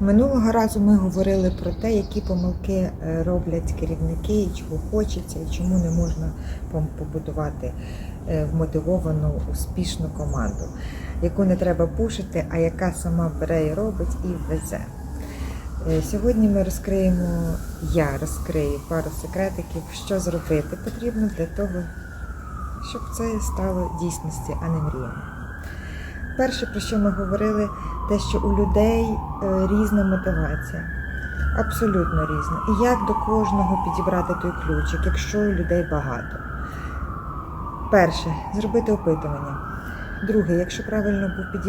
Минулого разу ми говорили про те, які помилки е, роблять керівники, і чого хочеться, і чому не можна побудувати е, вмотивовану, успішну команду, яку не треба пушити, а яка сама бере і робить і везе. Е, Сьогодні ми розкриємо, я розкрию пару секретиків, що зробити потрібно для того, щоб це стало дійсністю, а не мріями. Перше, про що ми говорили, те, що у людей е, різна мотивація. Абсолютно різна. І як до кожного підібрати той ключик, якщо у людей багато. Перше, зробити опитування. Друге, якщо правильно був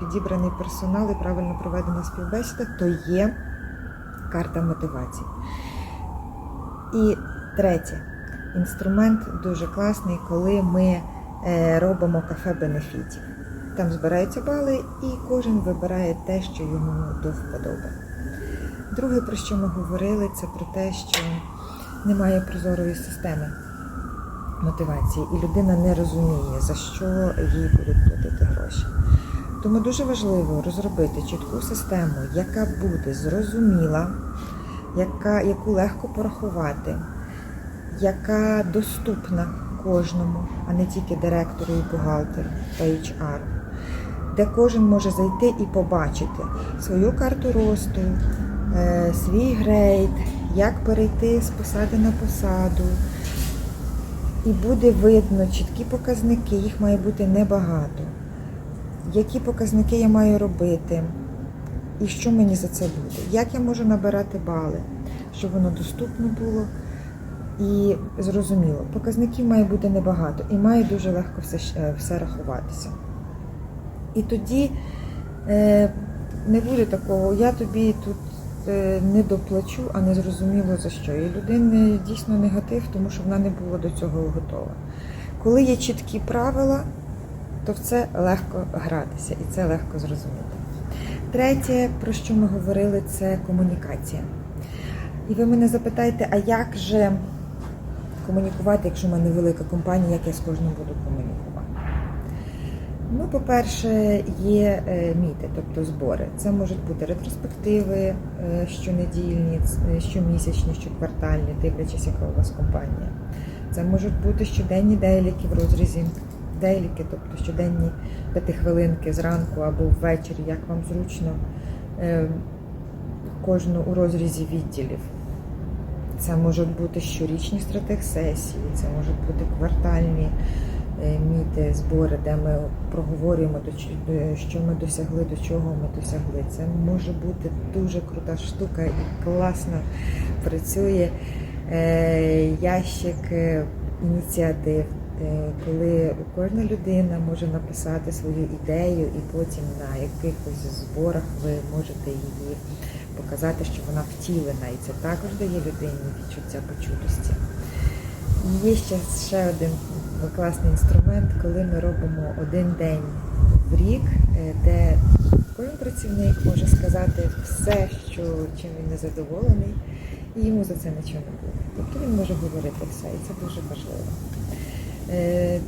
підібраний персонал і правильно проведена співбесіда, то є карта мотивації. І третє, інструмент дуже класний, коли ми е, робимо кафе бенефітів. Там збираються бали, і кожен вибирає те, що йому до вподоби. Друге, про що ми говорили, це про те, що немає прозорої системи мотивації, і людина не розуміє, за що їй будуть платити гроші. Тому дуже важливо розробити чітку систему, яка буде зрозуміла, яка, яку легко порахувати, яка доступна кожному, а не тільки директору і бухгалтеру та HR, де кожен може зайти і побачити свою карту росту, е, свій грейд, як перейти з посади на посаду. І буде видно чіткі показники, їх має бути небагато. Які показники я маю робити, і що мені за це буде? Як я можу набирати бали, щоб воно доступно було і зрозуміло. Показників має бути небагато і має дуже легко все, е, все рахуватися. І тоді е, не буде такого, я тобі тут е, не доплачу, а не зрозуміло за що. І людини дійсно негатив, тому що вона не була до цього готова. Коли є чіткі правила, то в це легко гратися і це легко зрозуміти. Третє, про що ми говорили, це комунікація. І ви мене запитаєте, а як же комунікувати, якщо в мене велика компанія, як я з кожним буду комунікувати? Ну, по-перше, є е, міти, тобто збори. Це можуть бути ретроспективи е, щонедільні, е, щомісячні, щоквартальні, дивлячись, яка у вас компанія. Це можуть бути щоденні дейліки в розрізі. Дейліки, тобто щоденні п'ятихвилинки зранку або ввечері, як вам зручно, кожну у розрізі відділів. Це можуть бути щорічні стратег-сесії, це можуть бути квартальні міти, збори, де ми проговорюємо, е, що ми досягли, до чого ми досягли. Це може бути дуже крута штука і класно працює е, ящик е, ініціатив, е, коли кожна людина може написати свою ідею, і потім на якихось зборах ви можете її показати, що вона втілена, і це також дає людині відчуття почутості. Є ще, ще один класний інструмент, коли ми робимо один день в рік, е, де кожен працівник може сказати все, що чим він не задоволений, і йому за це нічого не буде. Тобто він може говорити все, і це дуже важливо. Е,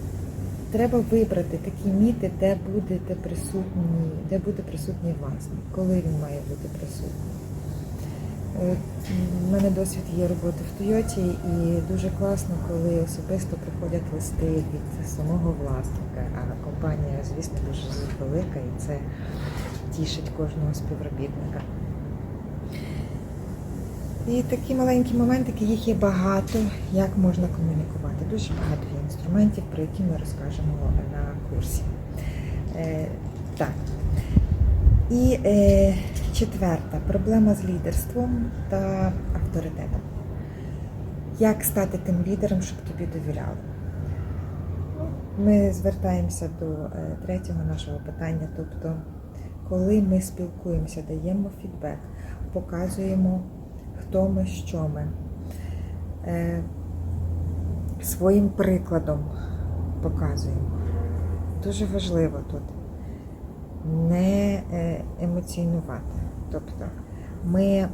Треба вибрати такі міти, де будете присутні, де буде присутній власник, коли він має бути присутній. У мене досвід є роботи в Тойоті, і дуже класно, коли особисто приходять листи від самого власника, а компанія, звісно, дуже велика і це тішить кожного співробітника. І такі маленькі моментики, їх є багато, як можна комунікувати. Дуже багато є інструментів, про які ми розкажемо на курсі. Е, так. І е, четверта проблема з лідерством та авторитетом. Як стати тим лідером, щоб тобі довіряли? Ми звертаємося до е, третього нашого питання. Тобто, коли ми спілкуємося, даємо фідбек, показуємо, хто ми, що ми, е, своїм прикладом показуємо. Дуже важливо тут не е, емоціонувати. Тобто ми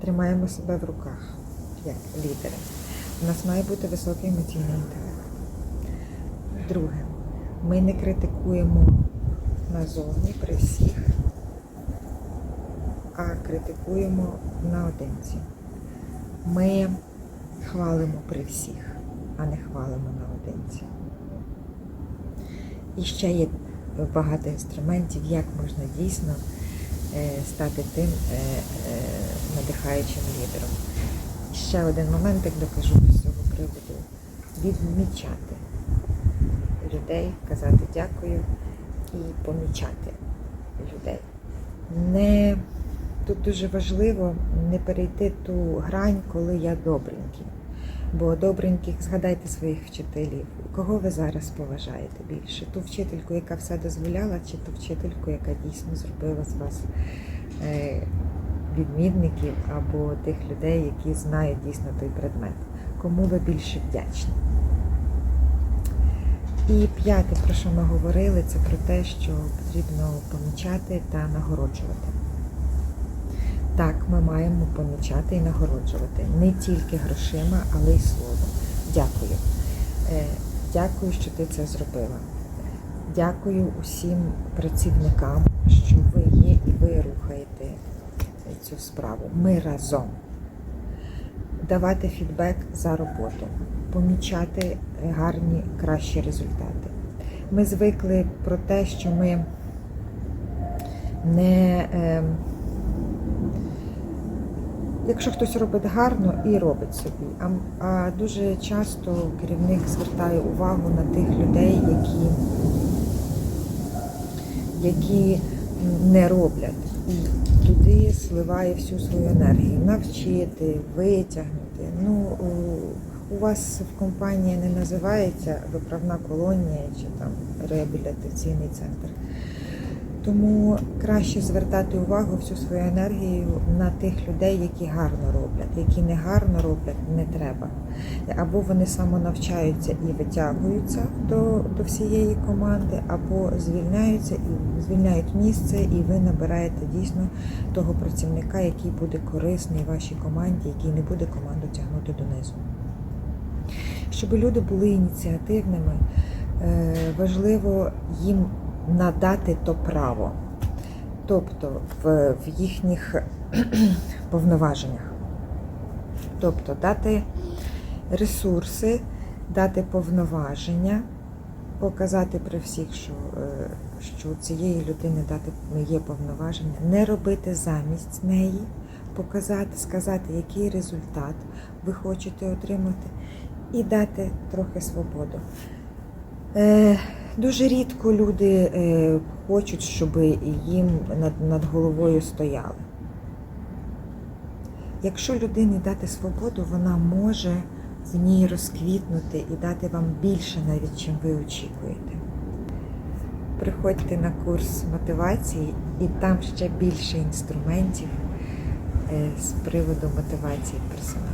тримаємо себе в руках як лідери. У нас має бути високий емоційний інтелект. Друге, ми не критикуємо назовні при всіх. а критикуємо наодинці. Ми хвалимо при всіх, а не хвалимо наодинці. І ще є багато інструментів, як можна дійсно стати тим е, е, надихаючим лідером. Ще один момент, як докажу з цього приводу, відмічати людей, казати дякую і помічати людей. Не, тут дуже важливо не перейти ту грань, коли я добренький. Бо добреньких, згадайте своїх вчителів. Кого ви зараз поважаєте більше? Ту вчительку, яка все дозволяла, чи ту вчительку, яка дійсно зробила з вас е, відмінників або тих людей, які знають дійсно той предмет? Кому ви більше вдячні? І п'яте, про що ми говорили, це про те, що потрібно помічати та нагороджувати. Так, ми маємо помічати і нагороджувати не тільки грошима, але й словом. Дякую. Е, Дякую, що ти це зробила. Дякую усім працівникам, що ви є і ви рухаєте цю справу. Ми разом. Давати фідбек за роботу, помічати гарні, кращі результати. Ми звикли про те, що ми не. Якщо хтось робить гарно і робить собі, а, а дуже часто керівник звертає увагу на тих людей, які, які не роблять, і туди сливає всю свою енергію. Навчити, витягнути. Ну, у вас в компанії не називається виправна колонія чи там реабілітаційний центр. Тому краще звертати увагу всю свою енергію на тих людей, які гарно роблять. Які не гарно роблять, не треба. Або вони самонавчаються і витягуються до, до всієї команди, або звільняються і звільняють місце, і ви набираєте дійсно того працівника, який буде корисний вашій команді, який не буде команду тягнути донизу. Щоб люди були ініціативними, е, важливо їм надати то право, тобто в, в їхніх повноваженнях. Тобто дати ресурси, дати повноваження, показати при всіх, що, е, що цієї людини дати є повноваження, не робити замість неї, показати, сказати, який результат ви хочете отримати, і дати трохи свободу. Е, Дуже рідко люди е, хочуть, щоб їм над, головою стояли. Якщо людині дати свободу, вона може в ній розквітнути і дати вам більше навіть, чим ви очікуєте. Приходьте на курс мотивації, і там ще більше інструментів е, з приводу мотивації персоналу.